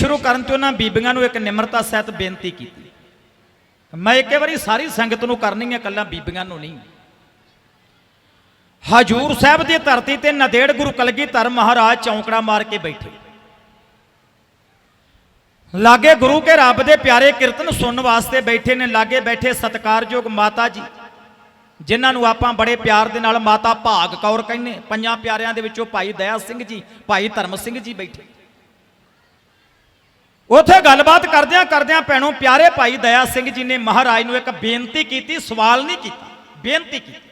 ਸ਼ੁਰੂ ਕਰਨ ਤੇ ਉਹਨਾਂ ਬੀਬੀਆਂ ਨੂੰ ਇੱਕ ਨਿਮਰਤਾ ਸਹਿਤ ਬੇਨਤੀ ਕੀਤੀ। ਮੈਂ ਇੱਕੇ ਵਾਰੀ ਸਾਰੀ ਸੰਗਤ ਨੂੰ ਕਰਨੀ ਹੈ ਕੱਲਾ ਬੀਬੀਆਂ ਨੂੰ ਨਹੀਂ। ਹਜੂਰ ਸਾਹਿਬ ਦੀ ਧਰਤੀ ਤੇ ਨਦੇੜ ਗੁਰੂ ਕਲਗੀਧਰ ਮਹਾਰਾਜ ਚੌਂਕੜਾ ਮਾਰ ਕੇ ਬੈਠੇ। ਲਾਗੇ ਗੁਰੂ ਕੇ ਰੱਬ ਦੇ ਪਿਆਰੇ ਕੀਰਤਨ ਸੁਣਨ ਵਾਸਤੇ ਬੈਠੇ ਨੇ, ਲਾਗੇ ਬੈਠੇ ਸਤਿਕਾਰਯੋਗ ਮਾਤਾ ਜੀ, ਜਿਨ੍ਹਾਂ ਨੂੰ ਆਪਾਂ ਬੜੇ ਪਿਆਰ ਦੇ ਨਾਲ ਮਾਤਾ ਭਾਗ ਕੌਰ ਕਹਿੰਦੇ, ਪੰਜਾਂ ਪਿਆਰਿਆਂ ਦੇ ਵਿੱਚੋਂ ਭਾਈ ਦਇਆ ਸਿੰਘ ਜੀ, ਭਾਈ ਧਰਮ ਸਿੰਘ ਜੀ ਬੈਠੇ। ਉਥੇ ਗੱਲਬਾਤ ਕਰਦਿਆਂ ਕਰਦਿਆਂ ਭੈਣੋ ਪਿਆਰੇ ਭਾਈ ਦਇਆ ਸਿੰਘ ਜੀ ਨੇ ਮਹਾਰਾਜ ਨੂੰ ਇੱਕ ਬੇਨਤੀ ਕੀਤੀ, ਸਵਾਲ ਨਹੀਂ ਕੀਤਾ, ਬੇਨਤੀ ਕੀਤੀ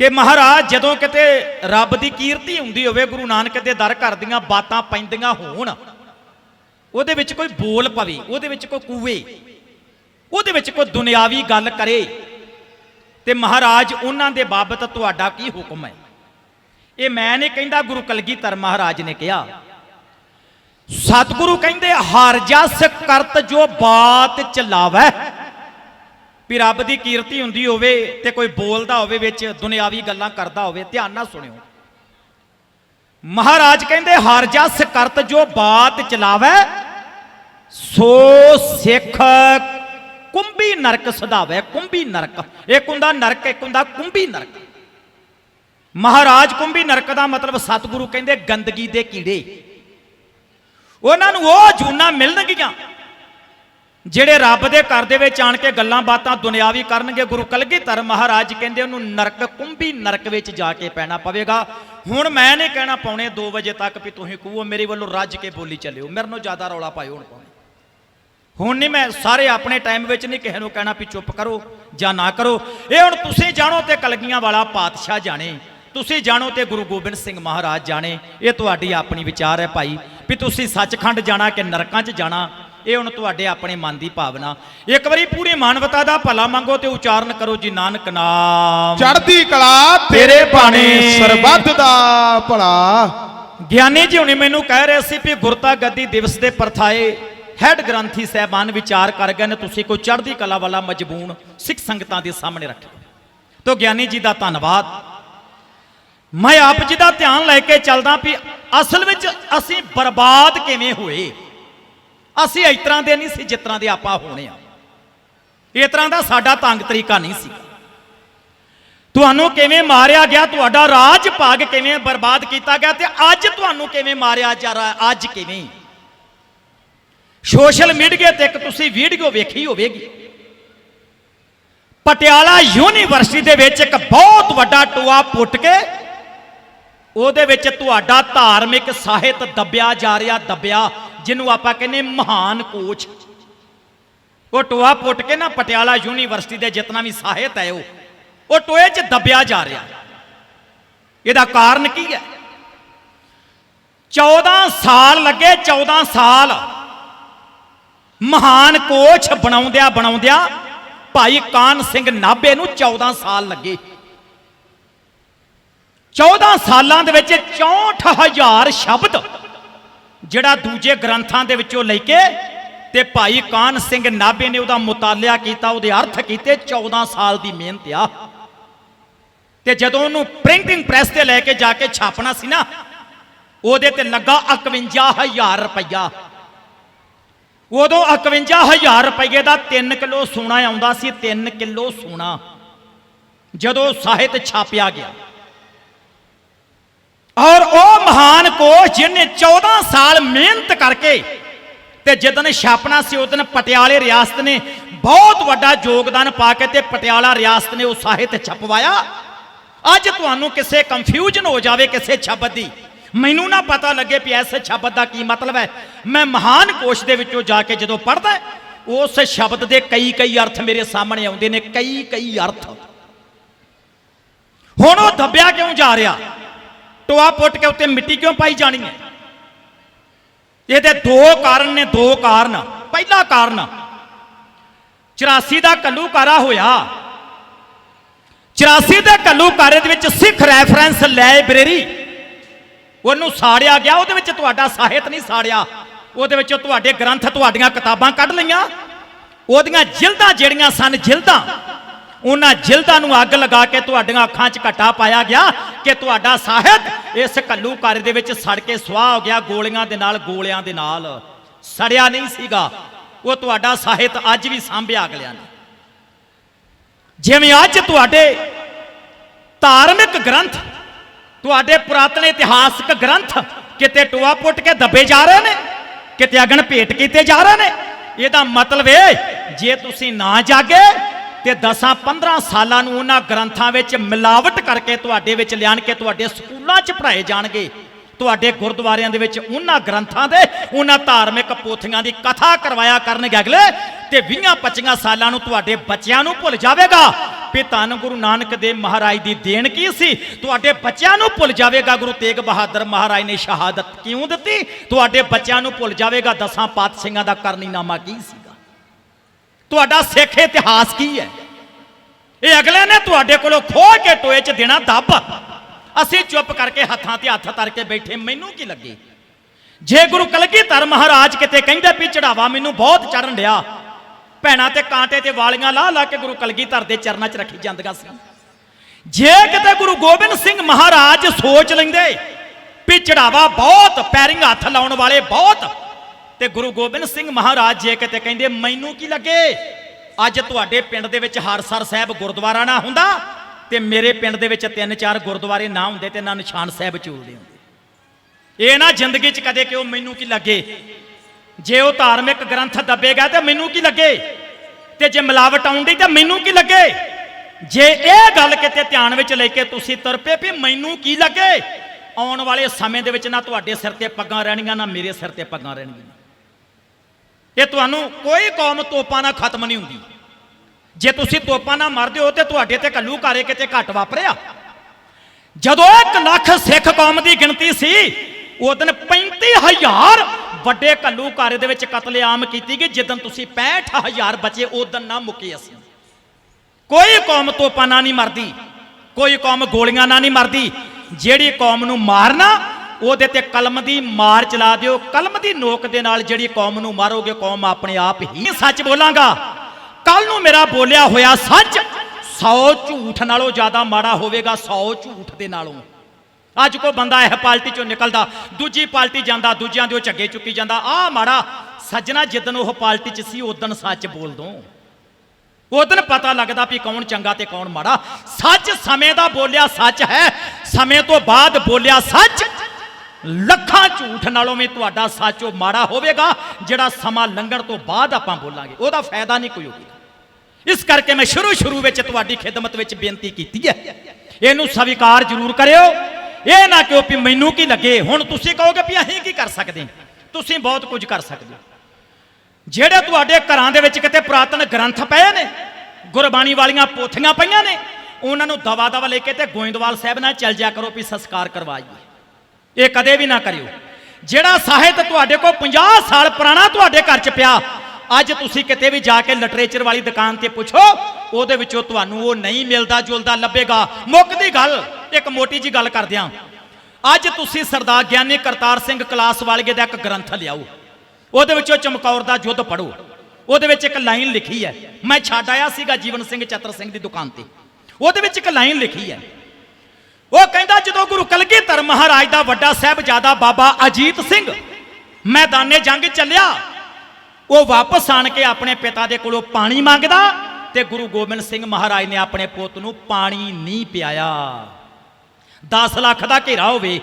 ਕਿ ਮਹਾਰਾਜ ਜਦੋਂ ਕਿਤੇ ਰੱਬ ਦੀ ਕੀਰਤੀ ਹੁੰਦੀ ਹੋਵੇ, ਗੁਰੂ ਨਾਨਕ ਦੇ ਦਰ ਘਰ ਦੀਆਂ ਬਾਤਾਂ ਪੈਂਦੀਆਂ ਹੋਣ, ਉਹਦੇ ਵਿੱਚ ਕੋਈ ਬੋਲ ਪਵੇ, ਉਹਦੇ ਵਿੱਚ ਕੋਈ ਕੂਵੇ, ਉਹਦੇ ਵਿੱਚ ਕੋਈ ਦੁਨਿਆਵੀ ਗੱਲ ਕਰੇ, ਤੇ ਮਹਾਰਾਜ ਉਹਨਾਂ ਦੇ ਬਾਬਤ ਤੁਹਾਡਾ ਕੀ ਹੁਕਮ ਹੈ? ਇਹ ਮੈਂ ਨਹੀਂ ਕਹਿੰਦਾ ਗੁਰੂ ਕਲਗੀਧਰ ਮਹਾਰਾਜ ਨੇ ਕਿਹਾ। ਸਤਿਗੁਰੂ ਕਹਿੰਦੇ, ਹਰ ਜਸ ਕਰਤ ਜੋ ਬਾਤ ਚਲਾਵੈ। ਵੀ ਰੱਬ ਦੀ ਕੀਰਤੀ ਹੁੰਦੀ ਹੋਵੇ ਤੇ ਕੋਈ ਬੋਲਦਾ ਹੋਵੇ ਵਿੱਚ, ਦੁਨਿਆਵੀ ਗੱਲਾਂ ਕਰਦਾ ਹੋਵੇ, ਧਿਆਨ ਨਾਲ ਸੁਣਿਓ। ਮਹਾਰਾਜ ਕਹਿੰਦੇ, ਹਰ ਜਸ ਕਰਤ ਜੋ ਬਾਤ ਚਲਾਵੈ, ਸੋ ਸਿੱਖ ਕੁੰਭੀ ਨਰਕ ਸਦਾਵੇ, ਕੁੰਭੀ ਨਰਕ। ਇੱਕ ਹੁੰਦਾ ਨਰਕ, ਇੱਕ ਹੁੰਦਾ ਕੁੰਭੀ ਨਰਕ। ਮਹਾਰਾਜ ਕੁੰਭੀ ਨਰਕ ਦਾ ਮਤਲਬ ਸਤਿਗੁਰੂ ਕਹਿੰਦੇ, ਗੰਦਗੀ ਦੇ ਕੀੜੇ। ਉਹਨਾਂ ਨੂੰ ਉਹ ਜੂਨਾ ਮਿਲਣਗੀਆਂ, ਜਿਹੜੇ ਰੱਬ ਦੇ ਘਰ ਦੇ ਵਿੱਚ ਆਣ ਕੇ ਗੱਲਾਂ ਬਾਤਾਂ ਦੁਨਿਆਵੀ ਕਰਨਗੇ, ਗੁਰੂ ਕਲਗੀਧਰ ਮਹਾਰਾਜ ਕਹਿੰਦੇ ਉਹਨੂੰ ਨਰਕ, ਕੁੰਭੀ ਨਰਕ ਵਿੱਚ ਜਾ ਕੇ ਪੈਣਾ ਪਵੇਗਾ। ਹੁਣ ਮੈਂ ਨਹੀਂ ਕਹਿਣਾ ਪੌਣੇ 2 ਵਜੇ ਤੱਕ ਵੀ ਤੁਸੀਂ ਕਹੋ ਮੇਰੇ ਵੱਲੋਂ ਰੱਜ ਕੇ ਬੋਲੀ ਚੱਲਿਓ, ਮੇਰੇ ਨੂੰ ਜ਼ਿਆਦਾ ਰੌਲਾ ਪਾਇਓ ਹੁਣ ਪਾਉਣੇ ਹੁਣ ਨਹੀਂ ਮੈਂ ਸਾਰੇ ਆਪਣੇ ਟਾਈਮ ਵਿੱਚ ਨਹੀਂ ਕਿਸੇ ਨੂੰ ਕਹਿਣਾ ਵੀ ਚੁੱਪ ਕਰੋ ਜਾਂ ਨਾ ਕਰੋ। ਇਹ ਹੁਣ ਤੁਸੀਂ ਜਾਣੋ ਤੇ ਕਲਗੀਆਂ ਵਾਲਾ ਪਾਤਸ਼ਾਹ ਜਾਣੇ। ਤੁਸੀਂ ਜਾਣੋ ਤੇ ਗੁਰੂ ਗੋਬਿੰਦ ਸਿੰਘ ਮਹਾਰਾਜ ਜਾਣੇ ਇਹ ਤੁਹਾਡੀ ਆਪਣੀ ਵਿਚਾਰ ਹੈ ਭਾਈ ਵੀ ਤੁਸੀਂ ਸੱਚਖੰਡ ਜਾਣਾ ਕਿ ਨਰਕਾਂ 'ਚ ਜਾਣਾ ਇਹ ਹੁਣ ਤੁਹਾਡੇ ਆਪਣੇ ਮਨ ਦੀ ਭਾਵਨਾ। ਇੱਕ ਵਾਰੀ ਪੂਰੀ ਮਾਨਵਤਾ ਦਾ ਭਲਾ ਮੰਗੋ ਤੇ ਉਚਾਰਨ ਕਰੋ ਜੀ ਨਾਨਕ ਨਾਮ। ਚੜ੍ਹਦੀ ਕਲਾ ਤੇਰੇ ਭਾਣੇ ਸਰਬੱਤ ਦਾ ਭਲਾ। ਗਿਆਨੀ ਜੀ ਹੁਣੇ ਮੈਨੂੰ ਕਹਿ ਰਹੇ ਸੀ ਵੀ ਗੁਰਤਾ ਗੱਦੀ ਦਿਵਸ ਦੇ ਪਰਥਾਏ ਹੈਡ ਗ੍ਰੰਥੀ ਸਹਿਬਾਨ ਵਿਚਾਰ ਕਰ ਗਏ ਨੇ ਤੁਸੀਂ ਕੋਈ ਚੜ੍ਹਦੀ ਕਲਾ ਵਾਲਾ ਮਜਬੂਨ ਸਿੱਖ ਸੰਗਤਾਂ ਦੇ ਸਾਹਮਣੇ ਰੱਖਿਆ ਤੋ ਗਿਆਨੀ ਜੀ ਦਾ ਧੰਨਵਾਦ। ਮੈਂ ਆਪ ਜੀ ਦਾ ਧਿਆਨ ਲੈ ਕੇ ਚੱਲਦਾ ਵੀ ਅਸਲ ਵਿੱਚ ਅਸੀਂ ਬਰਬਾਦ ਕਿਵੇਂ ਹੋਏ? ਅਸੀਂ ਇਸ ਤਰ੍ਹਾਂ ਦੇ ਨਹੀਂ ਸੀ ਜਿਸ ਤਰ੍ਹਾਂ ਦੇ ਆਪਾਂ ਹੋਣੇ ਆ। ਇਸ ਤਰ੍ਹਾਂ ਦਾ ਸਾਡਾ ਤੰਗ ਤਰੀਕਾ ਨਹੀਂ ਸੀ। ਤੁਹਾਨੂੰ ਕਿਵੇਂ ਮਾਰਿਆ ਗਿਆ, ਤੁਹਾਡਾ ਰਾਜ ਭਾਗ ਕਿਵੇਂ ਬਰਬਾਦ ਕੀਤਾ ਗਿਆ ਤੇ ਅੱਜ ਤੁਹਾਨੂੰ ਕਿਵੇਂ ਮਾਰਿਆ ਜਾ ਰਿਹਾ, ਅੱਜ ਕਿਵੇਂ? ਸੋਸ਼ਲ ਮੀਡੀਆ ਤੇ ਇੱਕ ਤੁਸੀਂ ਵੀਡੀਓ ਵੇਖੀ ਹੋਵੇਗੀ। ਪਟਿਆਲਾ ਯੂਨੀਵਰਸਿਟੀ ਦੇ ਵਿੱਚ ਇੱਕ ਬਹੁਤ ਵੱਡਾ ਟੋਆ ਪੁੱਟ ਕੇ ਉਹਦੇ ਵਿੱਚ ਤੁਹਾਡਾ ਧਾਰਮਿਕ ਸਾਹਿਤ ਦੱਬਿਆ ਜਾ ਰਿਹਾ, ਦੱਬਿਆ, ਜਿਹਨੂੰ ਆਪਾਂ ਕਹਿੰਦੇ ਮਹਾਨ ਕੋਚ। ਉਹ ਟੋਆ ਪੁੱਟ ਕੇ ਨਾ ਪਟਿਆਲਾ ਯੂਨੀਵਰਸਿਟੀ ਦੇ ਜਿਤਨਾ ਵੀ ਸਾਹਿਤ ਹੈ ਉਹ ਉਹ ਟੋਏ 'ਚ ਦੱਬਿਆ ਜਾ ਰਿਹਾ। ਇਹਦਾ ਕਾਰਨ ਕੀ ਹੈ? 14 ਸਾਲ ਲੱਗੇ 14 ਸਾਲ ਮਹਾਨ ਕੋਚ ਬਣਾਉਂਦਿਆਂ ਬਣਾਉਂਦਿਆਂ ਭਾਈ ਕਾਨ ਸਿੰਘ ਨਾਭੇ ਨੂੰ 14 ਸਾਲ ਲੱਗੇ। 14 ਸਾਲਾਂ ਦੇ ਵਿੱਚ 64000 ਸ਼ਬਦ ਜਿਹੜਾ ਦੂਜੇ ਗ੍ਰੰਥਾਂ ਦੇ ਵਿੱਚੋਂ ਲੈ ਕੇ ਤੇ ਭਾਈ ਕਾਨ ਸਿੰਘ ਨਾਭੇ ਨੇ ਉਹਦਾ ਮੁਤਾਲਿਆ ਕੀਤਾ, ਉਹਦੇ ਅਰਥ ਕੀਤੇ 14 ਸਾਲ ਦੀ ਮਿਹਨਤ ਆ। ਤੇ ਜਦੋਂ ਉਹਨੂੰ ਪ੍ਰਿੰਟਿੰਗ ਪ੍ਰੈਸ ਤੇ ਲੈ ਕੇ ਜਾ ਕੇ ਛਾਪਣਾ ਸੀ ਨਾ, ਉਹਦੇ ਤੇ ਲੱਗਾ 51000 ਰੁਪਇਆ ਉਦੋਂ 51000 ਰੁਪਏ ਦਾ 3 ਕਿਲੋ ਸੋਨਾ ਆਉਂਦਾ ਸੀ 3 ਕਿਲੋ ਸੋਨਾ ਜਦੋਂ ਸਾਹਿਤ ਛਾਪਿਆ ਗਿਆ। ਔਰ ਉਹ ਮਹਾਨ ਕੋਚ ਜਿਹਨੇ 14 ਸਾਲ ਮਿਹਨਤ ਕਰਕੇ ਤੇ ਜਦੋਂ ਛਾਪਣਾ ਸੀ, ਉਦੋਂ ਪਟਿਆਲੇ ਰਿਆਸਤ ਨੇ ਬਹੁਤ ਵੱਡਾ ਯੋਗਦਾਨ ਪਾ ਕੇ ਤੇ ਪਟਿਆਲਾ ਰਿਆਸਤ ਨੇ ਉਹ ਸਾਹਿਤ ਛਪਵਾਇਆ। ਅੱਜ ਤੁਹਾਨੂੰ ਕਿਸੇ ਕੰਫਿਊਜ਼ਨ ਹੋ ਜਾਵੇ, ਕਿਸੇ ਸ਼ਬਦ ਦੀ। ਮੈਨੂੰ ਨਾ ਪਤਾ ਲੱਗੇ ਵੀ ਇਸ ਸ਼ਬਦ ਦਾ ਕੀ ਮਤਲਬ ਹੈ। ਮੈਂ ਮਹਾਨ ਕੋਸ਼ ਦੇ ਵਿੱਚੋਂ ਜਾ ਕੇ ਜਦੋਂ ਪੜ੍ਹਦਾ, ਉਸ ਸ਼ਬਦ ਦੇ ਕਈ ਕਈ ਅਰਥ ਮੇਰੇ ਸਾਹਮਣੇ ਆਉਂਦੇ ਨੇ ਕਈ ਕਈ ਅਰਥ। ਹੁਣ ਉਹ ਦੱਬਿਆ ਕਿਉਂ ਜਾ ਰਿਹਾ? ਟੋਆ ਪੁੱਟ ਕੇ ਉੱਤੇ ਮਿੱਟੀ ਕਿਉਂ ਪਾਈ ਜਾਣੀ ਹੈ? ਇਹਦੇ ਦੋ ਕਾਰਨ ਨੇ, ਦੋ ਕਾਰਨ। ਪਹਿਲਾ ਕਾਰਨ 84 ਦਾ ਕੱਲੂਕਾਰਾ ਹੋਇਆ। 84 ਦੇ ਕੱਲੂਕਾਰੇ ਦੇ ਵਿੱਚ ਸਿੱਖ ਰੈਫਰੈਂਸ ਲਾਇਬ੍ਰੇਰੀ ਉਹਨੂੰ ਸਾੜਿਆ ਗਿਆ, ਉਹਦੇ ਵਿੱਚ ਤੁਹਾਡਾ ਸਾਹਿਤ ਨਹੀਂ ਸਾੜਿਆ। ਉਹਦੇ ਵਿੱਚੋਂ ਤੁਹਾਡੇ ਗ੍ਰੰਥ ਤੁਹਾਡੀਆਂ ਕਿਤਾਬਾਂ ਕੱਢ ਲਈਆਂ। ਉਹਦੀਆਂ ਜਿਲਦਾਂ ਜਿਹੜੀਆਂ ਸਨ, ਜਿਲਦਾਂ। ਉਹਨਾਂ ਜਿਲਦਾਂ ਨੂੰ ਅੱਗ ਲਗਾ ਕੇ ਤੁਹਾਡੀਆਂ ਅੱਖਾਂ 'ਚ ਘਟਾ ਪਾਇਆ ਗਿਆ। ਕਿ ਤੁਹਾਡਾ ਸਾਹਿਤ ਇਸ ਘੱਲੂਘਾਰੇ ਦੇ ਵਿੱਚ ਸੜ ਕੇ ਸੁਆਹ ਹੋ ਗਿਆ ਗੋਲੀਆਂ ਦੇ ਨਾਲ, ਗੋਲਿਆਂ ਦੇ ਨਾਲ। ਸੜਿਆ ਨਹੀਂ ਸੀਗਾ। ਉਹ ਤੁਹਾਡਾ ਸਾਹਿਤ ਅੱਜ ਵੀ ਸਾਂਭਿਆ ਅਗਲਿਆਂ ਨੇ। ਜਿਵੇਂ ਅੱਜ ਤੁਹਾਡੇ ਧਾਰਮਿਕ ਗ੍ਰੰਥ, ਤੁਹਾਡੇ ਪੁਰਾਤਨ ਇਤਿਹਾਸਕ ਗ੍ਰੰਥ ਕਿਤੇ ਟੋਆ ਪੁੱਟ ਕੇ ਦੱਬੇ ਜਾ ਰਹੇ ਨੇ, ਕਿਤੇ ਅਗਨ ਭੇਟ ਕੀਤੇ ਜਾ ਰਹੇ ਨੇ, ਇਹਦਾ ਮਤਲਬ ਇਹ, ਜੇ ਤੁਸੀਂ ਨਾ ਜਾਗੇ ਤੇ 10 15 ਸਾਲਾਂ ਨੂੰ ਉਹਨਾਂ ਗ੍ਰੰਥਾਂ ਵਿੱਚ ਮਿਲਾਵਟ ਕਰਕੇ ਤੁਹਾਡੇ ਵਿੱਚ ਲਿਆਣ ਕੇ ਤੁਹਾਡੇ ਸਕੂਲਾਂ 'ਚ ਪੜ੍ਹਾਏ ਜਾਣਗੇ। ਤੁਹਾਡੇ ਗੁਰਦੁਆਰਿਆਂ ਦੇ ਵਿੱਚ ਉਹਨਾਂ ਗ੍ਰੰਥਾਂ ਦੇ, ਉਹਨਾਂ ਧਾਰਮਿਕ ਪੋਥੀਆਂ ਦੀ ਕਥਾ ਕਰਵਾਇਆ ਕਰਨਗੇ ਅਗਲੇ, ਤੇ 20 25 ਸਾਲਾਂ ਨੂੰ ਤੁਹਾਡੇ ਬੱਚਿਆਂ ਨੂੰ ਭੁੱਲ ਜਾਵੇਗਾ। ਵੀ ਧੰਨ ਗੁਰੂ ਨਾਨਕ ਦੇਵ ਮਹਾਰਾਜ ਦੀ ਦੇਣ ਕੀ ਸੀ? ਤੁਹਾਡੇ ਬੱਚਿਆਂ ਨੂੰ ਭੁੱਲ ਜਾਵੇਗਾ, ਗੁਰੂ ਤੇਗ ਬਹਾਦਰ ਮਹਾਰਾਜ ਨੇ ਸ਼ਹਾਦਤ ਕਿਉਂ ਦਿੱਤੀ? ਤੁਹਾਡੇ ਬੱਚਿਆਂ ਨੂੰ ਭੁੱਲ ਜਾਵੇਗਾ, ਦਸਾਂ ਪਾਤਸ਼ਾਹਾਂ ਦਾ ਕਰਨੀਨਾਮਾ ਕੀ ਸੀ ਤੁਹਾਡਾ ਸਿੱਖ ਇਤਿਹਾਸ ਕੀ ਹੈ? ਇਹ ਅਗਲੇ ਨੇ ਤੁਹਾਡੇ ਕੋਲੋਂ ਖੋਹ ਕੇ ਟੋਏ 'ਚ ਦੇਣਾ ਦੱਬ। ਅਸੀਂ ਚੁੱਪ ਕਰਕੇ ਹੱਥਾਂ ਤੇ ਹੱਥ ਧਰ ਕੇ ਬੈਠੇ, ਮੈਨੂੰ ਕੀ ਲੱਗੇ? ਜੇ ਗੁਰੂ ਕਲਗੀਧਰ ਮਹਾਰਾਜ ਕਿਤੇ ਕਹਿੰਦੇ ਵੀ ਚੜਾਵਾ ਮੈਨੂੰ ਬਹੁਤ ਚੜਨ ਡਿਆ, ਭੈਣਾਂ ਤੇ ਕਾਂਟੇ ਤੇ ਵਾਲੀਆਂ ਲਾ ਲਾ ਕੇ ਗੁਰੂ ਕਲਗੀਧਰ ਦੇ ਚਰਨਾਂ 'ਚ ਰੱਖੀ ਜਾਂਦੀਆਂ ਸੀ। ਜੇ ਕਿਤੇ ਗੁਰੂ ਗੋਬਿੰਦ ਸਿੰਘ ਮਹਾਰਾਜ ਸੋਚ ਲੈਂਦੇ ਵੀ ਚੜਾਵਾ ਬਹੁਤ ਪੈਰਿੰਗ ਹੱਥ ਲਾਉਣ ਵਾਲੇ ਬਹੁਤ ਤੇ ਗੁਰੂ ਗੋਬਿੰਦ ਸਿੰਘ ਮਹਾਰਾਜ ਜੇ ਕਿਤੇ ਕਹਿੰਦੇ, ਮੈਨੂੰ ਕੀ ਲੱਗੇ? ਅੱਜ ਤੁਹਾਡੇ ਪਿੰਡ ਦੇ ਵਿੱਚ ਹਰਸਰ ਸਾਹਿਬ ਗੁਰਦੁਆਰਾ ਨਾ ਹੁੰਦਾ ਤੇ ਮੇਰੇ ਪਿੰਡ ਦੇ ਵਿੱਚ ਤਿੰਨ ਚਾਰ ਗੁਰਦੁਆਰੇ ਨਾ ਹੁੰਦੇ ਤੇ ਨਾ ਨਿਸ਼ਾਨ ਸਾਹਿਬ ਚੂਲਦੇ ਹੁੰਦੇ। ਇਹ ਨਾ ਜ਼ਿੰਦਗੀ 'ਚ ਕਦੇ ਕਿ ਉਹ ਮੈਨੂੰ ਕੀ ਲੱਗੇ? ਜੇ ਉਹ ਧਾਰਮਿਕ ਗ੍ਰੰਥ ਦੱਬੇਗਾ ਤੇ ਮੈਨੂੰ ਕੀ ਲੱਗੇ? ਤੇ ਜੇ ਮਿਲਾਵਟ ਆਉਂਦੀ ਤੇ ਮੈਨੂੰ ਕੀ ਲੱਗੇ? ਜੇ ਇਹ ਗੱਲ ਕਿਤੇ ਧਿਆਨ ਵਿੱਚ ਲੈ ਕੇ ਤੁਸੀਂ ਤੁਰ ਪਏ ਵੀ ਮੈਨੂੰ ਕੀ ਲੱਗੇ? ਆਉਣ ਵਾਲੇ ਸਮੇਂ ਦੇ ਵਿੱਚ ਨਾ ਤੁਹਾਡੇ ਸਿਰ ਤੇ ਪੱਗਾਂ ਰਹਿਣਗੀਆਂ ਨਾ ਮੇਰੇ ਸਿਰ ਤੇ ਪੱਗਾਂ ਰਹਿਣਗੀਆਂ। ਇਹ ਤੁਹਾਨੂੰ ਕੋਈ ਕੌਮ ਤੋਪਾਂ ਨਾਲ ਖਤਮ ਨਹੀਂ ਹੁੰਦੀ। ਜੇ ਤੁਸੀਂ ਤੋਪਾਂ ਨਾਲ ਮਰਦੇ ਹੋ ਤੇ ਤੁਹਾਡੇ ਤੇ ਕੱਲੂ ਘਾਰੇ ਕਿਤੇ ਘੱਟ ਵਾਪਰਿਆ। ਜਦੋਂ 1 ਲੱਖ ਸਿੱਖ ਕੌਮ ਦੀ ਗਿਣਤੀ ਸੀ, ਉਹ ਦਿਨ 35000 ਵੱਡੇ ਕੱਲੂ ਘਾਰੇ ਦੇ ਵਿੱਚ ਕਤਲੇਆਮ ਕੀਤੀ ਗਈ ਜਿੱਦਨ ਤੁਸੀਂ 65000 ਬਚੇ ਉਦੋਂ ਨਾ ਮੁੱਕੇ ਅਸੀਂ। ਕੋਈ ਕੌਮ ਤੋਪਾਂ ਨਾਲ ਨਹੀਂ ਮਰਦੀ, ਕੋਈ ਕੌਮ ਗੋਲੀਆਂ ਨਾਲ ਨਹੀਂ ਮਰਦੀ। ਜਿਹੜੀ ਕੌਮ ਨੂੰ ਮਾਰਨਾ ਉਹਦੇ ਤੇ ਕਲਮ ਦੀ ਮਾਰ ਚਲਾ ਦਿਓ। ਕਲਮ ਦੀ ਨੋਕ ਦੇ ਨਾਲ ਜਿਹੜੀ ਕੌਮ ਨੂੰ ਮਾਰੋਗੇ, ਕੌਮ ਆਪਣੇ ਆਪ ਹੀ ਸੱਚ ਬੋਲਾਂਗਾ। ਕੱਲ ਨੂੰ ਮੇਰਾ ਬੋਲਿਆ ਹੋਇਆ ਸੱਚ 100 ਝੂਠ ਨਾਲੋਂ ਜ਼ਿਆਦਾ ਮਾੜਾ ਹੋਵੇਗਾ 100 ਝੂਠ ਦੇ ਨਾਲੋਂ। ਅੱਜ ਕੋ ਬੰਦਾ ਇਹ ਪਾਰਟੀ ਚੋਂ ਨਿਕਲਦਾ, ਦੂਜੀ ਪਾਰਟੀ ਜਾਂਦਾ, ਦੂਜਿਆਂ ਦੇ ਉਹ ਝੱਗੇ ਚੁੱਕੀ ਜਾਂਦਾ। ਆ ਮਾੜਾ ਸੱਜਣਾ ਜਿੱਦਨ ਉਹ ਪਾਰਟੀ 'ਚ ਸੀ ਉਦਨ ਸੱਚ ਬੋਲ ਦੋ। ਉਦਨ ਪਤਾ ਲੱਗਦਾ ਵੀ ਕੌਣ ਚੰਗਾ ਤੇ ਕੌਣ ਮਾੜਾ। ਸੱਚ ਸਮੇਂ ਦਾ ਬੋਲਿਆ ਸੱਚ ਹੈ, ਸਮੇਂ ਤੋਂ ਬਾਅਦ ਬੋਲਿਆ ਸੱਚ ਲੱਖਾਂ ਝੂਠ ਨਾਲੋਂ ਵੀ ਤੁਹਾਡਾ ਸੱਚ ਉਹ ਮਾੜਾ ਹੋਵੇਗਾ, ਜਿਹੜਾ ਸਮਾਂ ਲੰਘਣ ਤੋਂ ਬਾਅਦ ਆਪਾਂ ਬੋਲਾਂਗੇ। ਉਹਦਾ ਫਾਇਦਾ ਨਹੀਂ ਕੋਈ ਹੋਵੇਗਾ। ਇਸ ਕਰਕੇ ਮੈਂ ਸ਼ੁਰੂ ਸ਼ੁਰੂ ਵਿੱਚ ਤੁਹਾਡੀ ਖਿਦਮਤ ਵਿੱਚ ਬੇਨਤੀ ਕੀਤੀ ਹੈ। ਇਹਨੂੰ ਸਵੀਕਾਰ ਜ਼ਰੂਰ ਕਰਿਓ। ਇਹ ਨਾ ਕਿਉਂ ਵੀ ਮੈਨੂੰ ਕੀ ਲੱਗੇ? ਹੁਣ ਤੁਸੀਂ ਕਹੋਗੇ ਵੀ ਅਸੀਂ ਕੀ ਕਰ ਸਕਦੇ ਤੁਸੀਂ ਬਹੁਤ ਕੁਝ ਕਰ ਸਕਦੇ ਹੋ। ਜਿਹੜੇ ਤੁਹਾਡੇ ਘਰਾਂ ਦੇ ਵਿੱਚ ਕਿਤੇ ਪੁਰਾਤਨ ਗ੍ਰੰਥ ਪਏ ਨੇ, ਗੁਰਬਾਣੀ ਵਾਲੀਆਂ ਪੋਥੀਆਂ ਪਈਆਂ ਨੇ, ਉਹਨਾਂ ਨੂੰ ਦਵਾ ਦਵਾ ਲੈ ਕੇ ਤੇ ਗੋਇੰਦਵਾਲ ਸਾਹਿਬ ਨਾਲ ਚੱਲ ਜਾ ਕਰੋ ਵੀ ਸੰਸਕਾਰ ਕਰਵਾਈਏ। ਇਹ ਕਦੇ ਵੀ ਨਾ ਕਰਿਓ। ਜਿਹੜਾ ਸਾਹਿਤ ਤੁਹਾਡੇ ਕੋਲ 50 ਸਾਲ ਪੁਰਾਣਾ ਤੁਹਾਡੇ ਘਰ 'ਚ ਪਿਆ, ਅੱਜ ਤੁਸੀਂ ਕਿਤੇ ਵੀ ਜਾ ਕੇ ਲਿਟਰੇਚਰ ਵਾਲੀ ਦੁਕਾਨ ਤੇ ਪੁੱਛੋ, ਉਹਦੇ ਵਿੱਚੋਂ ਤੁਹਾਨੂੰ ਉਹ ਨਹੀਂ ਮਿਲਦਾ, ਜੁਲਦਾ, ਲੱਭੇਗਾ। ਮੁੱਕ ਦੀ ਗੱਲ, ਇੱਕ ਮੋਟੀ ਜੀ ਗੱਲ ਕਰਦਿਆਂ ਅੱਜ ਤੁਸੀਂ ਸਰਦਾਰ ਗਿਆਨੀ ਕਰਤਾਰ ਸਿੰਘ ਕਲਾਸ ਵਾਲੀਏ ਦਾ ਇੱਕ ਗ੍ਰੰਥ ਲਿਆਓ। ਉਹਦੇ ਵਿੱਚੋਂ ਚਮਕੌਰ ਦਾ ਯੁੱਧ ਪੜੋ ਉਹਦੇ ਵਿੱਚ ਇੱਕ ਲਾਈਨ ਲਿਖੀ ਹੈ। ਮੈਂ ਛੱਡ ਆਇਆ ਸੀਗਾ ਜੀਵਨ ਸਿੰਘ ਚਤਰ ਸਿੰਘ ਦੀ ਦੁਕਾਨ ਤੇ। ਉਹਦੇ ਵਿੱਚ ਇੱਕ ਲਾਈਨ ਲਿਖੀ ਹੈ। ਉਹ ਕਹਿੰਦਾ ਜਦੋਂ ਗੁਰੂ ਕਲਗੀਧਰ ਮਹਾਰਾਜ ਦਾ ਵੱਡਾ ਸਾਹਿਬਜ਼ਾਦਾ ਬਾਬਾ ਅਜੀਤ ਸਿੰਘ ਮੈਦਾਨੇ ਜੰਗ ਚੱਲਿਆ, ਉਹ ਵਾਪਸ ਆਣ ਕੇ ਆਪਣੇ ਪਿਤਾ ਦੇ ਕੋਲੋਂ ਪਾਣੀ ਮੰਗਦਾ ਤੇ ਗੁਰੂ ਗੋਬਿੰਦ ਸਿੰਘ ਮਹਾਰਾਜ ਨੇ ਆਪਣੇ ਪੁੱਤ ਨੂੰ ਪਾਣੀ ਨਹੀਂ ਪਿਆਇਆ। 10 ਲੱਖ ਦਾ ਘੇਰਾ ਹੋਵੇ,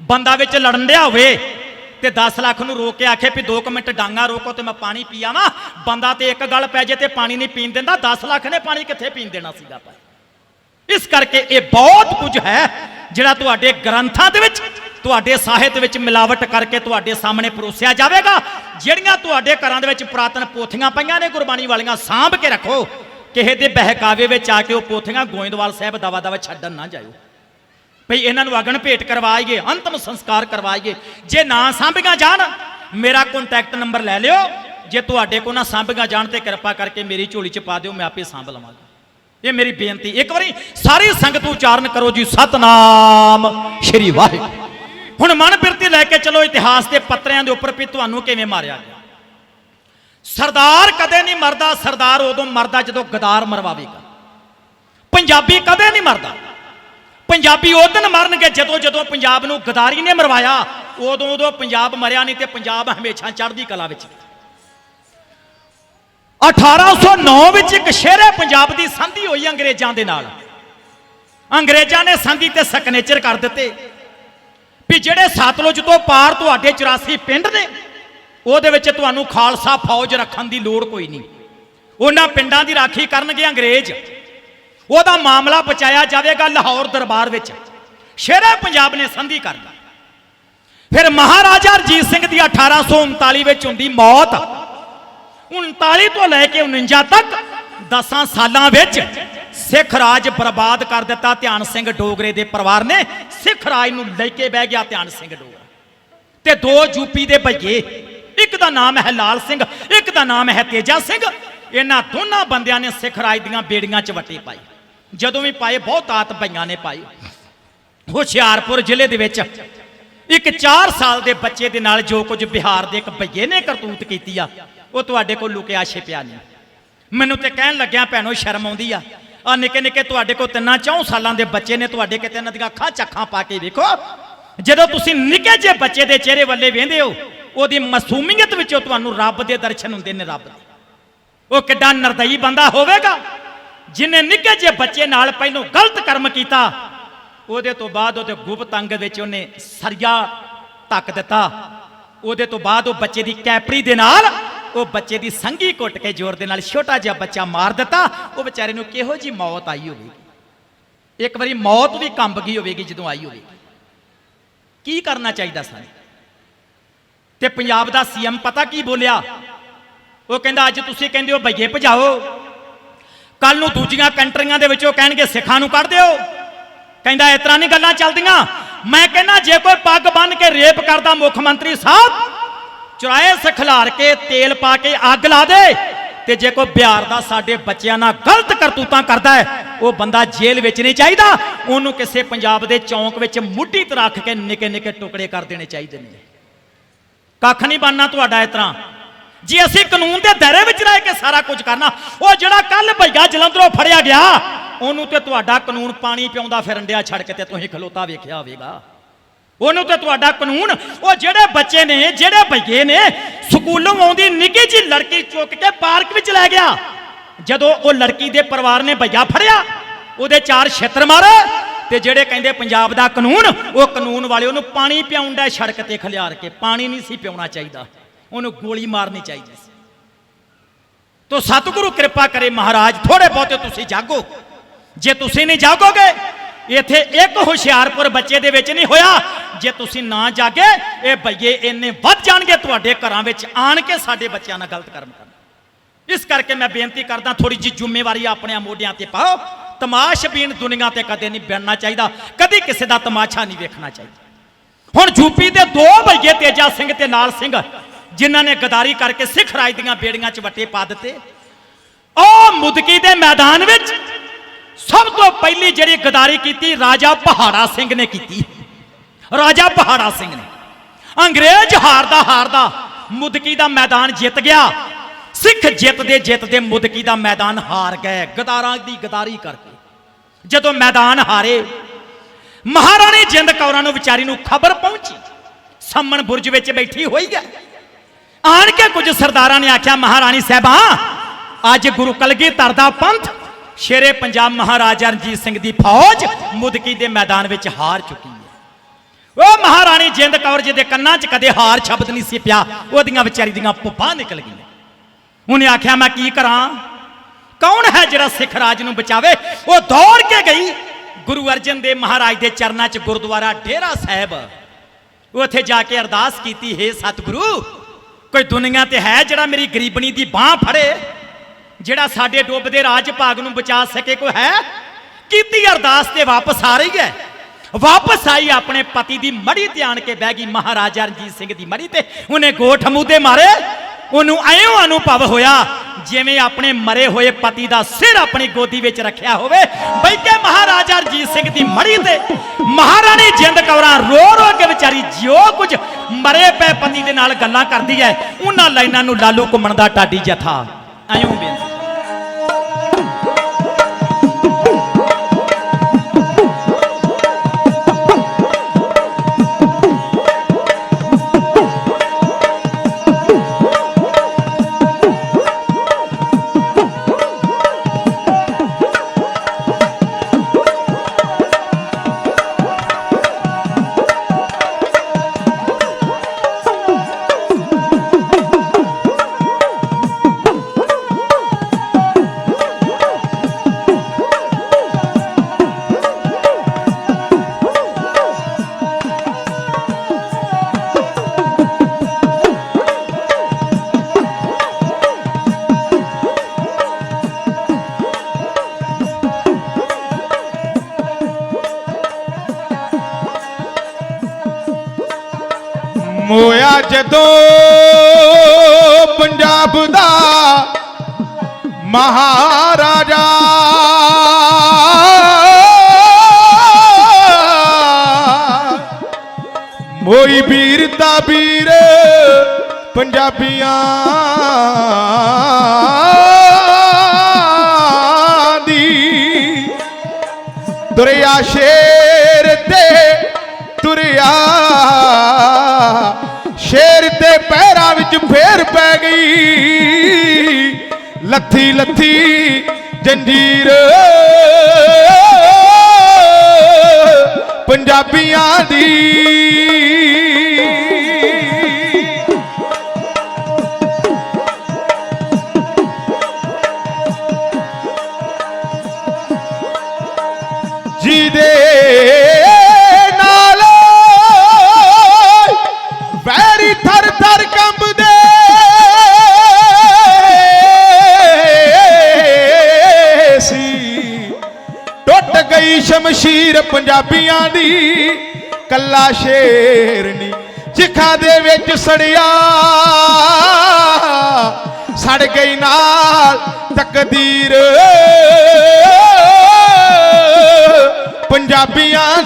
ਬੰਦਾ ਵਿੱਚ ਲੜਨ ਡਿਆ ਹੋਵੇ ਤੇ 10 ਲੱਖ ਨੂੰ ਰੋਕ ਕੇ ਆਖੇ ਵੀ 2 ਮਿੰਟ ਡਾਂਗਾ ਰੋਕੋ ਤੇ ਮੈਂ ਪਾਣੀ ਪੀਆ ਨਾ ਬੰਦਾ ਤੇ ਇੱਕ ਗੱਲ ਪੈ ਜੇ ਤੇ ਪਾਣੀ ਨਹੀਂ ਪੀਣ ਦਿੰਦਾ 10 ਲੱਖ ਨੇ ਪਾਣੀ ਕਿੱਥੇ ਪੀਣ ਦੇਣਾ ਸੀਗਾ ਭਾਈ ਇਸ ਕਰਕੇ ਇਹ ਬਹੁਤ ਕੁਝ ਹੈ ਜਿਹੜਾ ਤੁਹਾਡੇ ਗ੍ਰੰਥਾਂ ਦੇ ਵਿੱਚ, ਤੁਹਾਡੇ ਸਾਹਿਤ ਵਿੱਚ ਮਿਲਾਵਟ ਕਰਕੇ ਤੁਹਾਡੇ ਸਾਹਮਣੇ ਪਰੋਸਿਆ ਜਾਵੇਗਾ। ਜਿਹੜੀਆਂ ਤੁਹਾਡੇ ਘਰਾਂ ਦੇ ਵਿੱਚ ਪੁਰਾਤਨ ਪੋਥੀਆਂ ਪਈਆਂ ਨੇ, ਗੁਰਬਾਣੀ ਵਾਲੀਆਂ, ਸਾਂਭ ਕੇ ਰੱਖੋ। ਕਿਸੇ ਦੇ ਬਹਿਕਾਵੇ ਵਿੱਚ ਆ ਕੇ ਉਹ ਪੋਥੀਆਂ ਗੋਇੰਦਵਾਲ ਸਾਹਿਬ ਦਵਾ ਦਵਾ ਛੱਡਣ ਨਾ ਜਾਇਓ। ਭਈ ਇਹਨਾਂ ਨੂੰ ਅਗਨ ਭੇਟ ਕਰਵਾਈਏ, ਅੰਤਮ ਸੰਸਕਾਰ ਕਰਵਾਈਏ। ਜੇ ਨਾ ਸਾਂਭੀਆਂ ਜਾਣ, ਮੇਰਾ ਕੰਟੈਕਟ ਨੰਬਰ ਲੈ ਲਿਓ। ਜੇ ਤੁਹਾਡੇ ਕੋਲ ਨਾ ਸਾਂਭੀਆਂ ਜਾਣ ਤੇ ਕਿਰਪਾ ਕਰਕੇ ਮੇਰੀ ਝੋਲੀ 'ਚ ਪਾ ਦਿਓ, ਮੈਂ ਆਪੇ ਸਾਂਭ ਲਵਾਂਗਾ। ਇਹ ਮੇਰੀ ਬੇਨਤੀ, ਇੱਕ ਵਾਰੀ ਸਾਰੀ ਸੰਗਤ ਉਚਾਰਨ ਕਰੋ ਜੀ, ਸਤਨਾਮ, ਸ਼੍ਰੀ ਵਾਹਿਗੁਰੂ। ਹੁਣ ਮਨ ਬਿਰਤੀ ਲੈ ਕੇ ਚਲੋ, ਇਤਿਹਾਸ ਦੇ ਪੱਤਰਿਆਂ ਦੇ ਉੱਪਰ ਵੀ ਤੁਹਾਨੂੰ ਕਿਵੇਂ ਮਾਰਿਆ ਗਿਆ? ਸਰਦਾਰ ਕਦੇ ਨਹੀਂ ਮਰਦਾ, ਸਰਦਾਰ ਉਦੋਂ ਮਰਦਾ ਜਦੋਂ ਗਦਾਰ ਮਰਵਾਵੇਗਾ। ਪੰਜਾਬੀ ਕਦੇ ਨਹੀਂ ਮਰਦਾ। ਪੰਜਾਬੀ ਉਦੋਂ ਮਰਨਗੇ ਜਦੋਂ ਜਦੋਂ ਪੰਜਾਬ ਨੂੰ ਗਦਾਰੀ ਨੇ ਮਰਵਾਇਆ। ਉਦੋਂ ਉਦੋਂ ਪੰਜਾਬ ਮਰਿਆ ਨਹੀਂ ਤੇ ਪੰਜਾਬ ਹਮੇਸ਼ਾ ਚੜ੍ਹਦੀ ਕਲਾ ਵਿੱਚ। 1809 ਵਿੱਚ ਇੱਕ ਸ਼ੇਰੇ ਪੰਜਾਬ ਦੀ ਸੰਧੀ ਹੋਈ ਅੰਗਰੇਜ਼ਾਂ ਦੇ ਨਾਲ। ਅੰਗਰੇਜ਼ਾਂ ਨੇ ਸੰਧੀ ਤੇ ਸਕਨੇਚਰ ਕਰ ਦਿੱਤੇ। ਵੀ ਜਿਹੜੇ ਸਤਲੁਜ ਤੋਂ ਪਾਰ ਤੁਹਾਡੇ 84 ਪਿੰਡ ਨੇ, ਉਹਦੇ ਵਿੱਚ ਤੁਹਾਨੂੰ ਖਾਲਸਾ ਫੌਜ ਰੱਖਣ ਦੀ ਲੋੜ ਕੋਈ ਨਹੀਂ। ਉਹਨਾਂ ਪਿੰਡਾਂ ਦੀ ਰਾਖੀ ਕਰਨਗੇ ਅੰਗਰੇਜ਼। ਉਹਦਾ ਮਾਮਲਾ ਬਚਾਇਆ ਜਾਵੇਗਾ ਲਾਹੌਰ ਦਰਬਾਰ ਵਿੱਚ। ਸ਼ੇਰੇ ਪੰਜਾਬ ਨੇ ਸੰਧੀ ਕਰ ਲਈ। ਫਿਰ ਮਹਾਰਾਜਾ ਰਜੀਤ ਸਿੰਘ ਦੀ 1839 ਵਿੱਚ ਹੁੰਦੀ ਮੌਤ। 39 ਤੋਂ ਲੈ ਕੇ 49 ਤੱਕ 10 ਸਾਲਾਂ ਵਿੱਚ ਸਿੱਖ ਰਾਜ ਬਰਬਾਦ ਕਰ ਦਿੱਤਾ ਧਿਆਨ ਸਿੰਘ ਡੋਗਰੇ ਦੇ ਪਰਿਵਾਰ ਨੇ। ਸਿੱਖ ਰਾਜ ਨੂੰ ਲੈ ਕੇ ਬਹਿ ਗਿਆ ਧਿਆਨ ਸਿੰਘ ਡੋਗਰਾ। ਤੇ ਦੋ ਯੂਪੀ ਦੇ ਭਈਏ, ਇੱਕ ਦਾ ਨਾਮ ਹੈ ਲਾਲ ਸਿੰਘ, ਇੱਕ ਦਾ ਨਾਮ ਹੈ ਤੇਜਾ ਸਿੰਘ। ਇਹਨਾਂ ਦੋਨਾਂ ਬੰਦਿਆਂ ਨੇ ਸਿੱਖ ਰਾਜ ਦੀਆਂ ਬੇੜੀਆਂ 'ਚ ਵੱਟੇ ਪਾਏ ਜਦੋਂ ਵੀ ਪਾਏ, ਬਹੁਤ ਆਤ ਭਈਆਂ ਨੇ ਪਾਏ ਹੁਸ਼ਿਆਰਪੁਰ ਜ਼ਿਲ੍ਹੇ ਦੇ ਵਿੱਚ ਇੱਕ 4 ਸਾਲ ਦੇ ਬੱਚੇ ਦੇ ਨਾਲ ਜੋ ਕੁਝ ਬਿਹਾਰ ਦੇ ਇੱਕ ਭਈਏ ਨੇ ਕਰਤੂਤ ਕੀਤੀ ਆ ਉਹ ਤੁਹਾਡੇ ਕੋਲ ਲੁਕਿਆ ਛਿਪਿਆ ਨਹੀਂ। ਮੈਨੂੰ ਤੇ ਕਹਿਣ ਲੱਗਿਆ ਭੈਣੋ, ਸ਼ਰਮ ਆਉਂਦੀ ਆ। ਆ ਨਿੱਕੇ ਨਿੱਕੇ ਤੁਹਾਡੇ ਕੋਲ ਤਿੰਨਾਂ ਚੌਂ ਸਾਲਾਂ ਦੇ ਬੱਚੇ ਨੇ, ਤੁਹਾਡੇ ਕਿਤੇ ਇਹਨਾਂ ਦੀਆਂ ਅੱਖਾਂ ਚੱਖਾਂ ਪਾ ਕੇ ਵੇਖੋ। ਜਦੋਂ ਤੁਸੀਂ ਨਿੱਕੇ ਜਿਹੇ ਬੱਚੇ ਦੇ ਚਿਹਰੇ ਵੱਲੇ ਵੇਂਦੇ ਹੋ, ਉਹਦੀ ਮਾਸੂਮੀਅਤ ਵਿੱਚੋਂ ਤੁਹਾਨੂੰ ਰੱਬ ਦੇ ਦਰਸ਼ਨ ਹੁੰਦੇ ਨੇ ਰੱਬ ਦੇ। ਉਹ ਕਿੱਡਾ ਨਰਦਈ ਬੰਦਾ ਹੋਵੇਗਾ, ਜਿਨੇ ਨਿੱਕੇ ਜਿਹੇ ਬੱਚੇ ਨਾਲ ਪਹਿਲੋਂ ਗਲਤ ਕਰਮ ਕੀਤਾ, ਉਹਦੇ ਤੋਂ ਬਾਅਦ ਉਹਦੇ ਗੁਪਤ ਅੰਗ ਵਿੱਚ ਉਹਨੇ ਸਰਿਆ ਤੱਕ ਦਿੱਤਾ। ਉਹਦੇ ਤੋਂ ਬਾਅਦ ਉਹ ਬੱਚੇ ਦੀ ਕੈਪਰੀ ਦੇ ਨਾਲ ਉਹ ਬੱਚੇ ਦੀ ਸੰਗੀ ਕੁੱਟ ਕੇ ਜ਼ੋਰ ਦੇ ਨਾਲ ਛੋਟਾ ਜਿਹਾ ਬੱਚਾ ਮਾਰ ਦਿੱਤਾ, ਉਹ ਵਿਚਾਰੇ ਨੂੰ ਕਿਹੋ ਜੀ ਮੌਤ ਆਈ ਹੋਵੇਗੀ? ਇੱਕ ਵਾਰੀ ਮੌਤ ਵੀ ਕੰਬ ਗਈ ਹੋਵੇਗੀ ਜਦੋਂ ਆਈ ਹੋਵੇਗੀ। ਕੀ ਕਰਨਾ ਚਾਹੀਦਾ ਸਾਨੂੰ? ਤੇ ਪੰਜਾਬ ਦਾ ਸੀਐਮ ਪਤਾ ਕੀ ਬੋਲਿਆ? ਉਹ ਕਹਿੰਦਾ, ਅੱਜ ਤੁਸੀਂ ਕਹਿੰਦੇ ਹੋ ਭਈਏ ਭਜਾਓ। ਕੱਲ ਨੂੰ ਦੂਜੀਆਂ ਕੰਟਰੀਆਂ ਦੇ ਵਿੱਚੋਂ ਕਹਿਣਗੇ, ਸਿੱਖਾਂ ਨੂੰ ਕੱਢ ਦਿਓ। ਕਹਿੰਦਾ, ਇਸ ਤਰ੍ਹਾਂ ਨਹੀਂ ਗੱਲਾਂ ਚੱਲਦੀਆਂ। ਮੈਂ ਕਹਿੰਦਾ, ਜੇ ਕੋਈ ਪੱਗ ਬੰਨ ਕੇ ਰੇਪ ਕਰਦਾ ਮੁੱਖ ਮੰਤਰੀ ਸਾਹਿਬ ਚੁਰਾਏ ਸਖਲਾਰ ਕੇ ਤੇਲ ਪਾ ਕੇ ਅੱਗ ਲਾ ਦੇ ਤੇ ਜੇ ਕੋਈ ਬਿਹਾਰ ਦਾ ਸਾਡੇ ਬੱਚਿਆਂ ਨਾਲ ਗਲਤ ਕਰਤੂਤਾਂ ਕਰਦਾ ਹੈ, ਉਹ ਬੰਦਾ ਜੇਲ੍ਹ ਵਿੱਚ ਨਹੀਂ ਚਾਹੀਦਾ। ਉਹਨੂੰ ਕਿਸੇ ਪੰਜਾਬ ਦੇ ਚੌਂਕ ਵਿੱਚ ਮੁੱਢੀ ਤੇ ਰੱਖ ਕੇ ਨਿੱਕੇ ਨਿੱਕੇ ਟੁਕੜੇ ਕਰ ਦੇਣੇ ਚਾਹੀਦੇ ਨੇ। ਕੱਖ ਨਹੀਂ ਬਣਨਾ ਤੁਹਾਡਾ ਇਸ ਤਰ੍ਹਾਂ। ਜੇ ਅਸੀਂ ਕਾਨੂੰਨ ਦੇ ਦਾਇਰੇ ਵਿੱਚ ਰਹਿ ਕੇ ਸਾਰਾ ਕੁਝ ਕਰਨਾ, ਉਹ ਜਿਹੜਾ ਕੱਲ ਭਈਆ ਜਲੰਧਰੋਂ ਫੜਿਆ ਗਿਆ, ਉਹਨੂੰ ਤੇ ਤੁਹਾਡਾ ਕਾਨੂੰਨ ਪਾਣੀ ਪਿਆਉਂਦਾ ਫਿਰਨ ਡਿਆ, ਛੱਡ ਕੇ ਤੇ ਤੁਸੀਂ ਖਲੋਤਾ ਵੇਖਿਆ ਹੋਵੇਗਾ। ਉਹਨੂੰ ਤੇ ਤੁਹਾਡਾ ਕਾਨੂੰਨ, ਉਹ ਜਿਹੜੇ ਬੱਚੇ ਨੇ, ਜਿਹੜੇ ਭਈਏ ਨੇ, ਸਕੂਲੋਂ ਆਉਂਦੀ ਨਿੱਕੀ ਜੀ ਲੜਕੀ ਚੁੱਕ ਕੇ ਪਾਰਕ ਵਿੱਚ ਲੈ ਗਿਆ। ਜਦੋਂ ਉਹ ਲੜਕੀ ਦੇ ਪਰਿਵਾਰ ਨੇ ਭਈਆ ਫੜਿਆ, ਉਹਦੇ ਚਾਰ ਛੇਤਰ ਮਾਰੇ, ਤੇ ਜਿਹੜੇ ਕਹਿੰਦੇ ਪੰਜਾਬ ਦਾ ਕਾਨੂੰਨ, ਉਹ ਕਾਨੂੰਨ ਵਾਲੇ ਉਹਨੂੰ ਪਾਣੀ ਪਿਆਉਣ ਦਾ ਸੜਕ ਤੇ ਖਲਿਆਰ ਕੇ ਪਾਣੀ ਨਹੀਂ ਸੀ ਪਿਆਉਣਾ ਚਾਹੀਦਾ। ਉਹਨੂੰ ਗੋਲੀ ਮਾਰਨੀ ਚਾਹੀਦੀ ਸੀ। ਤੋ ਸਤਿਗੁਰੂ ਕਿਰਪਾ ਕਰੇ ਮਹਾਰਾਜ ਥੋੜੇ ਬਹੁਤੇ ਤੁਸੀਂ ਜਾਗੋ। ਜੇ ਤੁਸੀਂ ਨਹੀਂ ਜਾਗੋਗੇ, ਇੱਥੇ ਇੱਕ ਹੁਸ਼ਿਆਰਪੁਰ ਬੱਚੇ ਦੇ ਵਿੱਚ ਨਹੀਂ ਹੋਇਆ ਜੇ ਤੁਸੀਂ ਨਾ ਜਾਗੇ, ਇਹ ਬਈਏ ਇੰਨੇ ਵੱਧ ਜਾਣਗੇ ਤੁਹਾਡੇ ਘਰਾਂ ਵਿੱਚ, ਆਣ ਕੇ ਸਾਡੇ ਬੱਚਿਆਂ ਨਾਲ ਗਲਤ ਕਰਮ ਕਰਨ। ਇਸ ਕਰਕੇ ਮੈਂ ਬੇਨਤੀ ਕਰਦਾ ਥੋੜੀ ਜਿਹੀ ਜ਼ਿੰਮੇਵਾਰੀ ਆਪਣੇ ਮੋਢਿਆਂ ਤੇ ਪਾਓ। ਤਮਾਸ਼ਬੀਨ ਦੁਨੀਆ ਤੇ ਕਦੇ ਨਹੀਂ ਬਣਨਾ ਚਾਹੀਦਾ, ਕਦੀ ਕਿਸੇ ਦਾ ਤਮਾਸ਼ਾ ਨਹੀਂ ਵੇਖਣਾ ਚਾਹੀਦਾ। ਹੁਣ ਯੂਪੀ ਦੇ ਦੋ ਬਈਏ ਤੇਜਾ ਸਿੰਘ ਤੇ ਲਾਲ ਸਿੰਘ, ਜਿਨ੍ਹਾਂ ਨੇ ਗਦਾਰੀ ਕਰਕੇ ਸਿੱਖ ਰਾਜ ਦੀਆਂ ਬੇੜੀਆਂ 'ਚ ਵੱਟੇ ਪਾ ਦਿੱਤੇ। ਉਹ ਮੁਦਕੀ ਦੇ ਮੈਦਾਨ ਵਿੱਚ ਸਭ ਤੋਂ ਪਹਿਲੀ ਜਿਹੜੀ ਗਦਾਰੀ ਕੀਤੀ, ਰਾਜਾ ਪਹਾੜਾ ਸਿੰਘ ਨੇ ਕੀਤੀ। ਰਾਜਾ ਪਹਾੜਾ ਸਿੰਘ ਨੇ। ਅੰਗਰੇਜ਼ ਹਾਰਦਾ ਹਾਰਦਾ ਮੁਦਕੀ ਦਾ ਮੈਦਾਨ ਜਿੱਤ ਗਿਆ। ਸਿੱਖ ਜਿੱਤਦੇ ਜਿੱਤਦੇ ਮੁਦਕੀ ਦਾ ਮੈਦਾਨ ਹਾਰ ਗਏ, ਗਦਾਰਾਂ ਦੀ ਗਦਾਰੀ ਕਰਕੇ। ਜਦੋਂ ਮੈਦਾਨ ਹਾਰੇ, ਮਹਾਰਾਣੀ ਜਿੰਦ ਕੌਰਾਂ ਨੂੰ ਵਿਚਾਰੀ ਨੂੰ ਖਬਰ ਪਹੁੰਚੀ। ਸੰਮਣ ਬੁਰਜ ਵਿੱਚ ਬੈਠੀ ਹੋਈ ਹੈ। ਆਣ ਕੇ ਕੁਝ ਸਰਦਾਰਾਂ ਨੇ ਆਖਿਆ, ਮਹਾਰਾਣੀ ਸਾਹਿਬਾਂ, ਅੱਜ ਗੁਰੂ ਕਲਗੀਧਰ ਦਾ ਪੰਥ, ਸ਼ੇਰੇ ਪੰਜਾਬ ਮਹਾਰਾਜਾ ਰਣਜੀਤ ਸਿੰਘ ਦੀ ਫੌਜ ਮੁਦਕੀ ਦੇ ਮੈਦਾਨ ਵਿੱਚ ਹਾਰ ਚੁੱਕੀ ਉਹ ਮਹਾਰਾਣੀ ਜਿੰਦ ਕੌਰ ਜੀ ਦੇ ਕੰਨਾਂ 'ਚ ਕਦੇ ਹਾਰ ਸ਼ਬਦ ਨਹੀਂ ਸੀ ਪਿਆ, ਉਹਦੀਆਂ ਵਿਚਾਰੀ ਦੀਆਂ ਪੁੱਪਾਂ ਨਿਕਲ ਗਈਆਂ। ਉਹਨੇ ਆਖਿਆ, ਮੈਂ ਕੀ ਕਰਾਂ? ਕੌਣ ਹੈ ਜਿਹੜਾ ਸਿੱਖ ਰਾਜ ਨੂੰ ਬਚਾਵੇ? ਉਹ ਦੌੜ ਕੇ ਗਈ। ਗੁਰੂ ਅਰਜਨ ਦੇਵ ਮਹਾਰਾਜ ਦੇ ਚਰਨਾਂ 'ਚ ਗੁਰਦੁਆਰਾ ਡੇਰਾ ਸਾਹਿਬ। ਉੱਥੇ ਜਾ ਕੇ ਅਰਦਾਸ ਕੀਤੀ, ਹੈ ਸਤਿਗੁਰੂ, ਕੋਈ ਦੁਨੀਆ ਤੇ ਹੈ ਜਿਹੜਾ ਮੇਰੀ ਗਰੀਬਣੀ ਦੀ ਬਾਹ ਫੜੇ? ਜਿਹੜਾ ਸਾਡੇ ਡੁੱਬਦੇ ਰਾਜ ਭਾਗ ਨੂੰ ਬਚਾ ਸਕੇ ਕੋਈ ਹੈ? ਕੀਤੀ ਅਰਦਾਸ ਤੇ ਵਾਪਸ ਆ ਰਹੀ ਹੈ। ਵਾਪਸ ਆਈ ਆਪਣੇ ਪਤੀ ਦੀ ਮੜੀ ਤੇ ਆਣ ਕੇ ਬਹਿ ਗਈ ਮਹਾਰਾਜਾ ਰਣਜੀਤ ਸਿੰਘ ਦੀ ਮੜੀ ਤੇ। ਉਹਨੇ ਗੋਠ ਮੂਦੇ ਮਾਰੇ। ਉਹਨੂੰ ਐਂ ਅਨੁਭਵ ਹੋਇਆ ਜਿਵੇਂ ਆਪਣੇ ਮਰੇ ਹੋਏ ਪਤੀ ਦਾ ਸਿਰ ਆਪਣੀ ਗੋਦੀ ਵਿੱਚ ਰੱਖਿਆ ਹੋਵੇ। ਬਈ ਕੇ ਮਹਾਰਾਜਾ ਰਣਜੀਤ ਸਿੰਘ ਦੀ ਮੜੀ ਤੇ। ਮਹਾਰਾਣੀ ਜਿੰਦ ਕੌਰਾਂ ਰੋ ਰੋ ਕੇ ਵਿਚਾਰੀ ਜਿਉ ਕੁਝ ਮਰੇ ਪਏ ਪਤੀ ਦੇ ਨਾਲ ਗੱਲਾਂ ਕਰਦੀ ਹੈ ਉਹਨਾਂ ਲਾਈਨਾਂ ਨੂੰ ਲਾਲੂ ਘੁੰਮਣ ਦਾ ਟਾਡੀ ਜਥਾ। ਐਂ ਬੇਨਤੀ। ਰਾਜਾ ਮੋਈ ਵੀਰ ਦਾ ਵੀਰ ਪੰਜਾਬੀਆਂ ਦੀ ਦਰਿਆ ਸ਼ੇਰ ਤੇ ਤੁਰਿਆ, ਸ਼ੇਰ ਤੇ ਪੈਰਾਂ ਵਿੱਚ ਫੇਰ ਪੈ ਗਈ। ਲੱਥੀ ਲੱਥੀ ਜੰਜੀਰ। ਪੰਜਾਬੀਆਂ ਦੀ। ਜਿਹਦੇ ਸ਼ਮਸ਼ੀਰ ਪੰਜਾਬੀਆਂ ਦੀ ਕੱਲਾ ਸ਼ੇਰ ਨਹੀਂ ਚਿਖਾ ਦੇ ਵਿੱਚ ਸੜਿਆ, ਸੜ ਗਈ ਨਾਲ ਤਕਦੀਰ। ਪੰਜਾਬੀਆਂ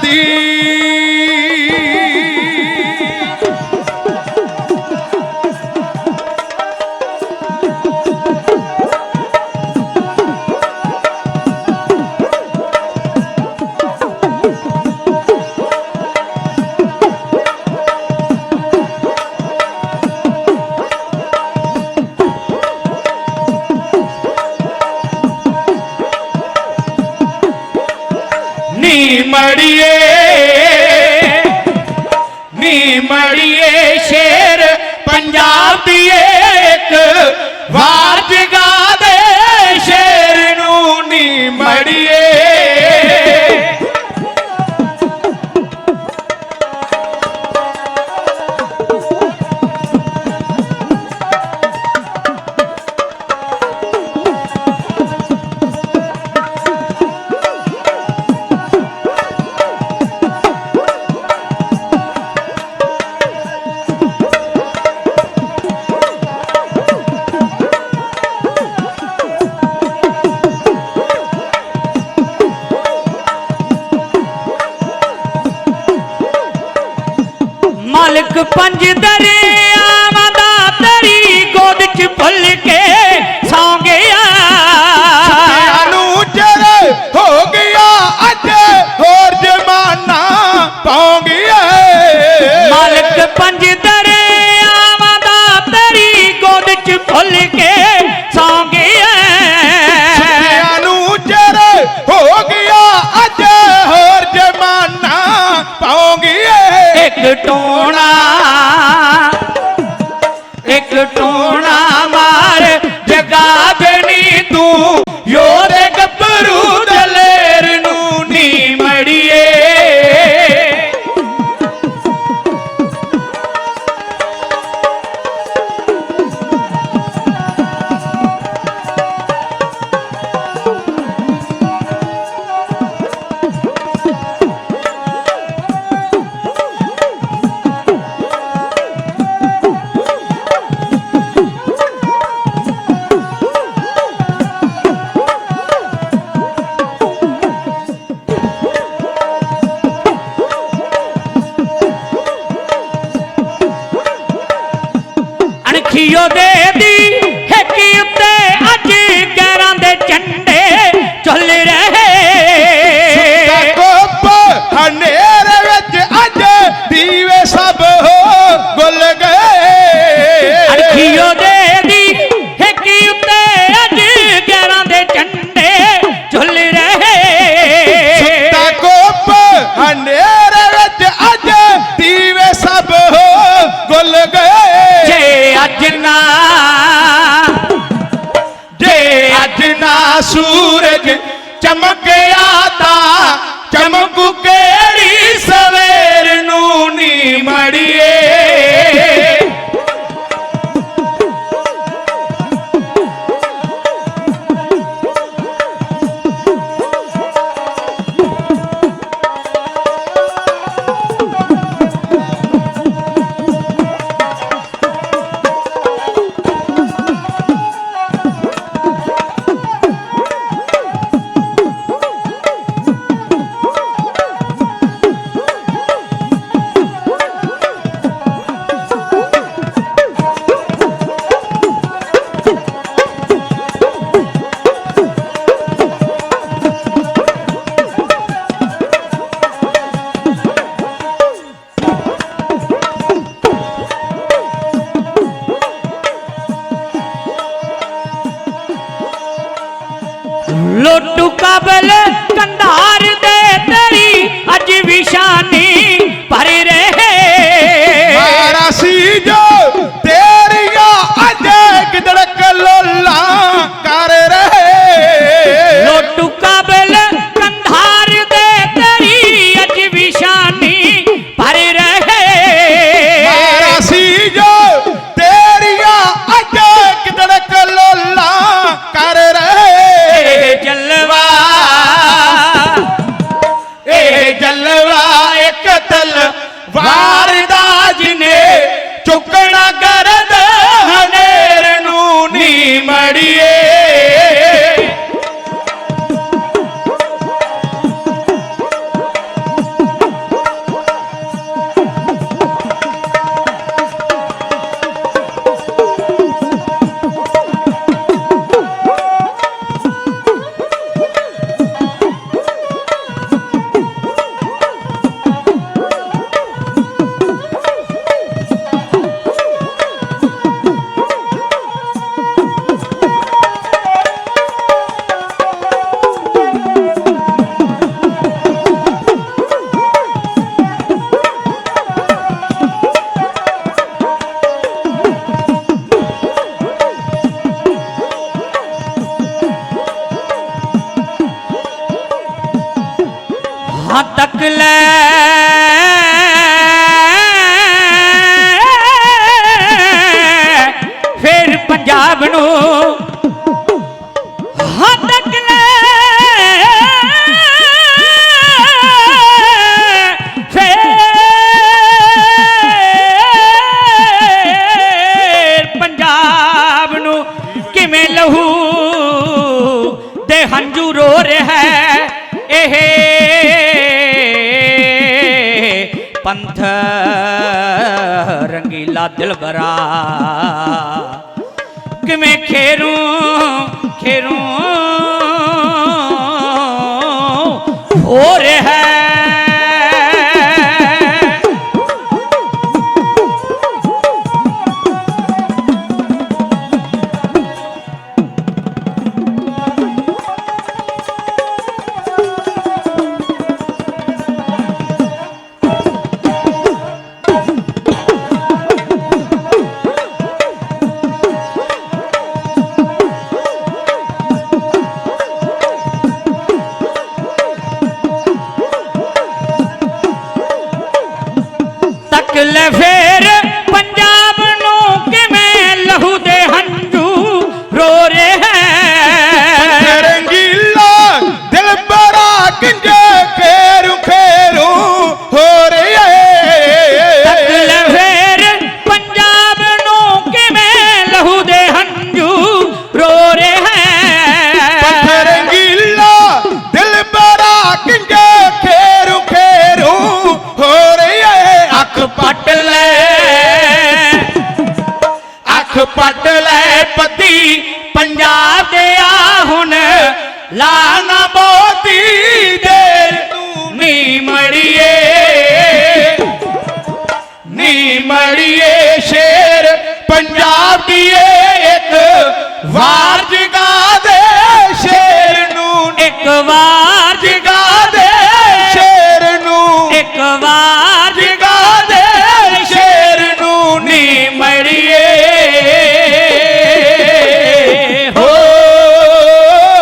চলে